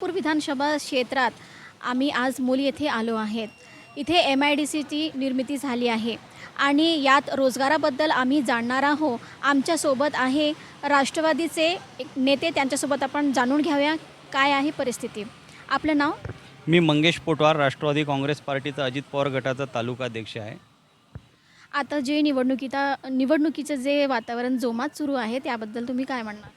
नागपूर विधानसभा क्षेत्रात आम्ही आज मूल येथे आलो आहेत. इथे एम आय डी सीची निर्मिती झाली आहे आणि यात रोजगाराबद्दल आम्ही जाणणार आहोत. आमच्यासोबत आहे राष्ट्रवादीचे एक नेते. त्यांच्यासोबत आपण जाणून घेऊया काय आहे परिस्थिती. आपलं नाव? मी मंगेश पोटवार राष्ट्रवादी काँग्रेस पार्टीचा अजित पवार गटाचा तालुका अध्यक्ष आहे. आता जे निवडणुकीता निवडणुकीचं जे वातावरण जोमात सुरू आहे त्याबद्दल तुम्ही काय म्हणणार?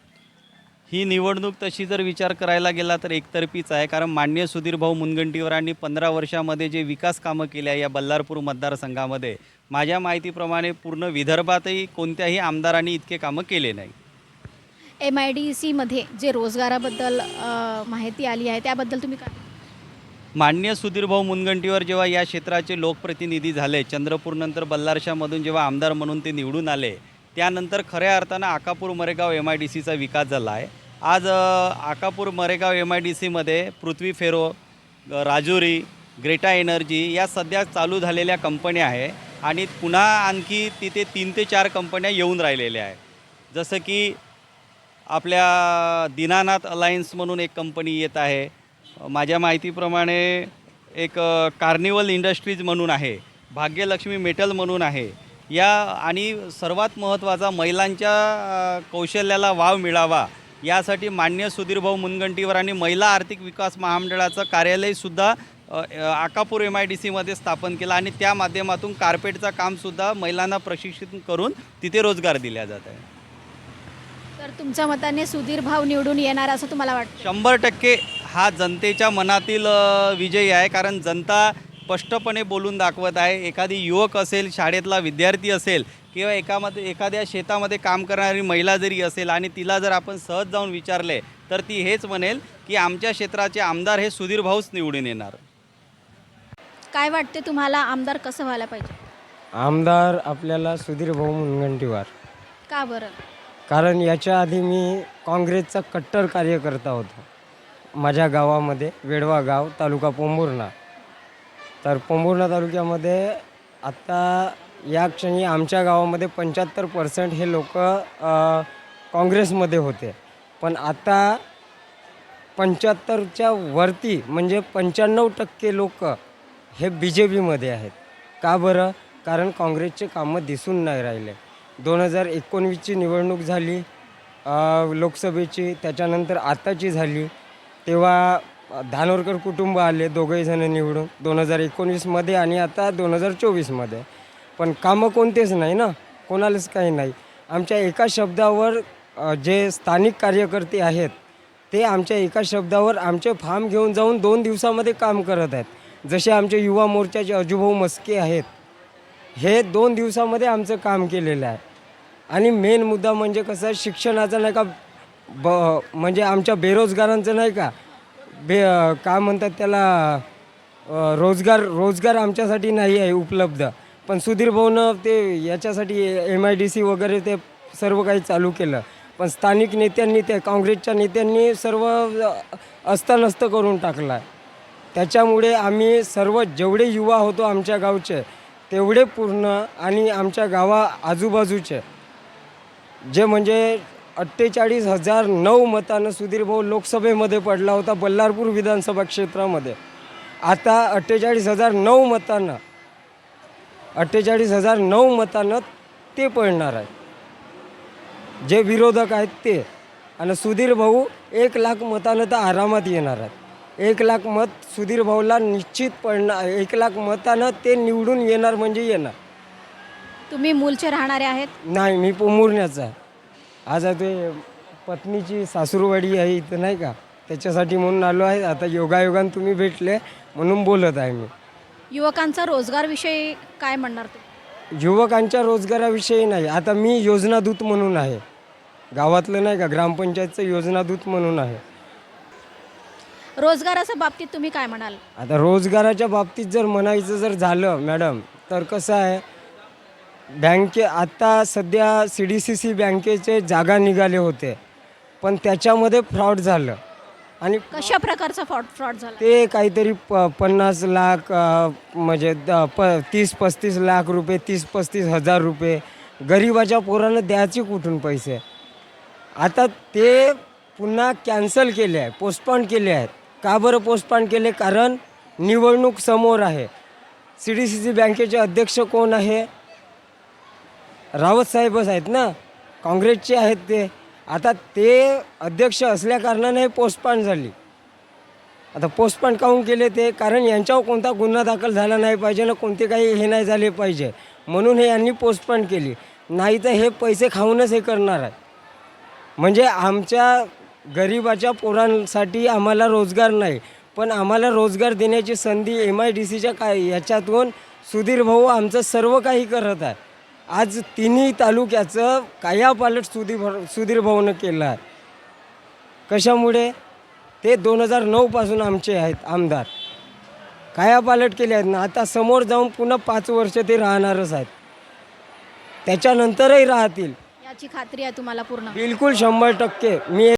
ही निवडणूक तशी जर विचार करायला गेला तर एकतर्फीच आहे. कारण माननीय सुधीर भाऊ मुनगंटीवारांनी पंधरा वर्षामध्ये जे विकास कामं केली आहे या बल्लारपूर मतदारसंघामध्ये माझ्या माहितीप्रमाणे पूर्ण विदर्भातही कोणत्याही आमदारांनी इतके कामं केले नाही. एम आय डी सीमध्ये जे रोजगाराबद्दल अ, माहिती आली आहे त्याबद्दल तुम्ही काय? माननीय सुधीर भाऊ मुनगंटीवर जेव्हा या क्षेत्राचे लोकप्रतिनिधी झाले चंद्रपूरनंतर बल्लारशामधून जेव्हा आमदार म्हणून ते निवडून आले त्यानंतर खऱ्या अर्थानं Akapur Maregaon M I D सीचा विकास झाला आहे. आज Akapur Maregaon M I D सीमध्ये Prithvi ferro Rajuri Greta energy या सध्या चालू झालेल्या कंपन्या आहे आणि पुन्हा आणखी तिथे तीन ते चार कंपन्या येऊन राहिलेल्या आहे जसं की आपल्या दीनानाथ अलायन्स म्हणून एक कंपनी येत आहे. माझ्या माहितीप्रमाणे एक कार्निवल इंडस्ट्रीज म्हणून आहे भाग्यलक्ष्मी मेटल म्हणून आहे. या आणि सर्वात महत्त्वाचा महिलांच्या कौशल्याला वाव मिळावा यासाठी मान्य सुधीरभाऊ मुनगंटीवारांनी महिला आर्थिक विकास महामंडळाचं कार्यालयसुद्धा आकापूर एम आय डी सीमध्ये स्थापन केलं आणि त्या माध्यमातून कार्पेटचं कामसुद्धा महिलांना प्रशिक्षित करून तिथे रोजगार दिला जात आहे. तर तुमच्या मताने सुधीर भाव निवडून येणार असं तुम्हाला वाटतं? शंभर टक्के हा जनतेच्या मनातील विजय आहे. कारण जनता स्पष्टपणे बोलून दाखवत आहे. एखादी युवक असेल शाळेतला विद्यार्थी असेल किंवा एकामध्ये एखाद्या शेतामध्ये काम करणारी महिला जरी असेल आणि तिला जर आपण सहज जाऊन विचारले तर ती हेच म्हणेल की आमच्या क्षेत्राचे आमदार हे सुधीर भाऊच निवडून येणार. काय वाटते तुम्हाला आमदार कसं व्हायला पाहिजे? आमदार आपल्याला सुधीर भाऊ मुनगंटीवार का बरं? कारण याच्या आधी मी काँग्रेसचा कट्टर कार्यकर्ता होतो. माझ्या गावामध्ये वेडवा गाव तालुका पोंभुर्णा. तर पोंभुर्णा तालुक्यामध्ये आत्ता या क्षणी आमच्या गावामध्ये पंच्याहत्तर पर्सेंट हे लोक काँग्रेसमध्ये होते. पण आता पंच्याहत्तरच्या वरती म्हणजे पंच्याण्णव टक्के लोक हे बी जे पीमध्ये आहेत. का बरं? कारण काँग्रेसचे कामं दिसून नाही राहिले. दोन हजार एकोणवीसची निवडणूक झाली लोकसभेची त्याच्यानंतर आताची झाली. तेव्हा धानोरकर कुटुंब आले दोघंही जण निवडून. दोन हजार एकोणवीसमध्ये आणि आता दोन हजार चोवीसमध्ये पण कामं कोणतेच नाही ना? कोणालाच काही नाही. आमच्या एका शब्दावर जे स्थानिक कार्यकर्ते आहेत ते आमच्या एका शब्दावर आमचे फार्म घेऊन जाऊन दोन दिवसामध्ये काम करत आहेत. जसे आमचे युवा मोर्चाचे अजूभाऊ मस्के आहेत हे दोन दिवसामध्ये आमचं काम केलेलं आहे. आणि मेन मुद्दा म्हणजे कसं आहे शिक्षणाचं नाही का ब म्हणजे आमच्या बेरोजगारांचं नाही का बे काय म्हणतात त्याला रोजगार रोजगार आमच्यासाठी नाही आहे उपलब्ध. पण सुधीर भाऊनं ते याच्यासाठी एम आय डी सी वगैरे ते सर्व काही चालू केलं. पण स्थानिक नेत्यांनी ते काँग्रेसच्या नेत्यांनी सर्व अस्तानस्त करून टाकला आहे. त्याच्यामुळे आम्ही सर्व जेवढे युवा होतो आमच्या गावचे तेवढे पूर्ण आणि आमच्या गावा आजूबाजूचे जे म्हणजे अठ्ठेचाळीस हजार नऊ मतानं सुधीर भाऊ लोकसभेमध्ये पडला होता बल्लारपूर विधानसभा क्षेत्रामध्ये. आता अठ्ठेचाळीस हजार नऊ मतानं अठ्ठेचाळीस हजार नऊ मतानं ते पडणार आहे. जे विरोधक आहेत ते. आणि सुधीर भाऊ एक लाख मतानं तर आरामात येणार आहेत. एक लाख मत सुधीर भाऊला निश्चित पडणार एक लाख मतानं ते निवडून येणार म्हणजे येणार. तुम्ही मूलचे राहणारे आहेत? नाही मी पोमुरण्याचा आहे. आज आता ते पत्नीची सासूरवाडी आहे इथं नाही का? त्याच्यासाठी म्हणून आलो आहे. आता योगायोगान तुम्ही भेटले म्हणून बोलत आहे मी. युवकांचा रोजगारविषयी काय म्हणणार ते युवकांच्या रोजगाराविषयी नाही. आता मी योजनादूत म्हणून आहे. गावातलं नाही का ग्रामपंचायतचं योजनादूत म्हणून आहे. रोजगाराच्या बाबतीत तुम्ही काय म्हणाल? आता रोजगाराच्या बाबतीत जर म्हणायचं जर झालं मॅडम तर कसं आहे बँके आता सध्या सी डी सी सी बँकेचे जागा निघाले होते पण त्याच्यामध्ये फ्रॉड झालं. आणि कशा प्रकारचा फ्रॉड फ्रॉड झाला? ते काहीतरी प पन्नास लाख अ, म्हणजे द प तीस पस्तीस लाख रुपये तीस पस्तीस हजार रुपये गरिबाच्या पोरांना द्यायचे कुठून पैसे? आता ते पुन्हा कॅन्सल केले आहे पोस्टपॉन केले आहेत. का बरं पोस्टपान केले? कारण निवडणूक समोर आहे. सी डी सी सी बँकेचे अध्यक्ष कोण आहे? रावत साहेबच आहेत ना? काँग्रेसचे आहेत ते. आता ते अध्यक्ष असल्याकारणाने पोस्टपॉन पोस्टपान झाली. आता पोस्टपान काहून केले ते? कारण यांच्यावर कोणता गुन्हा दाखल झाला नाही पाहिजे ना कोणते काही हे नाही झाले पाहिजे. म्हणून हे यांनी पोस्टपान केली. नाही तर हे पैसे खाऊनच हे करणार आहे म्हणजे आमच्या गरिबाच्या पोरांसाठी आम्हाला रोजगार नाही. पण आम्हाला रोजगार देण्याची संधी एम आय डी सीच्या काय याच्यातून सुधीर भाऊ आमचं सर्व काही करत आहे आज तिन्ही तालुक्याचं कायापालट सुधीर सुधीर भाऊनं केलं आहे. कशामुळे? ते दोन हजार नऊपासून आमचे आहेत आमदार. कायापालट केले आहेत ना आता समोर जाऊन पुन्हा पाच वर्ष ते राहणारच आहेत. त्याच्यानंतरही राहतील. याची खात्री आहे तुम्हाला पूर्ण. बिलकुल शंभर टक्के. मी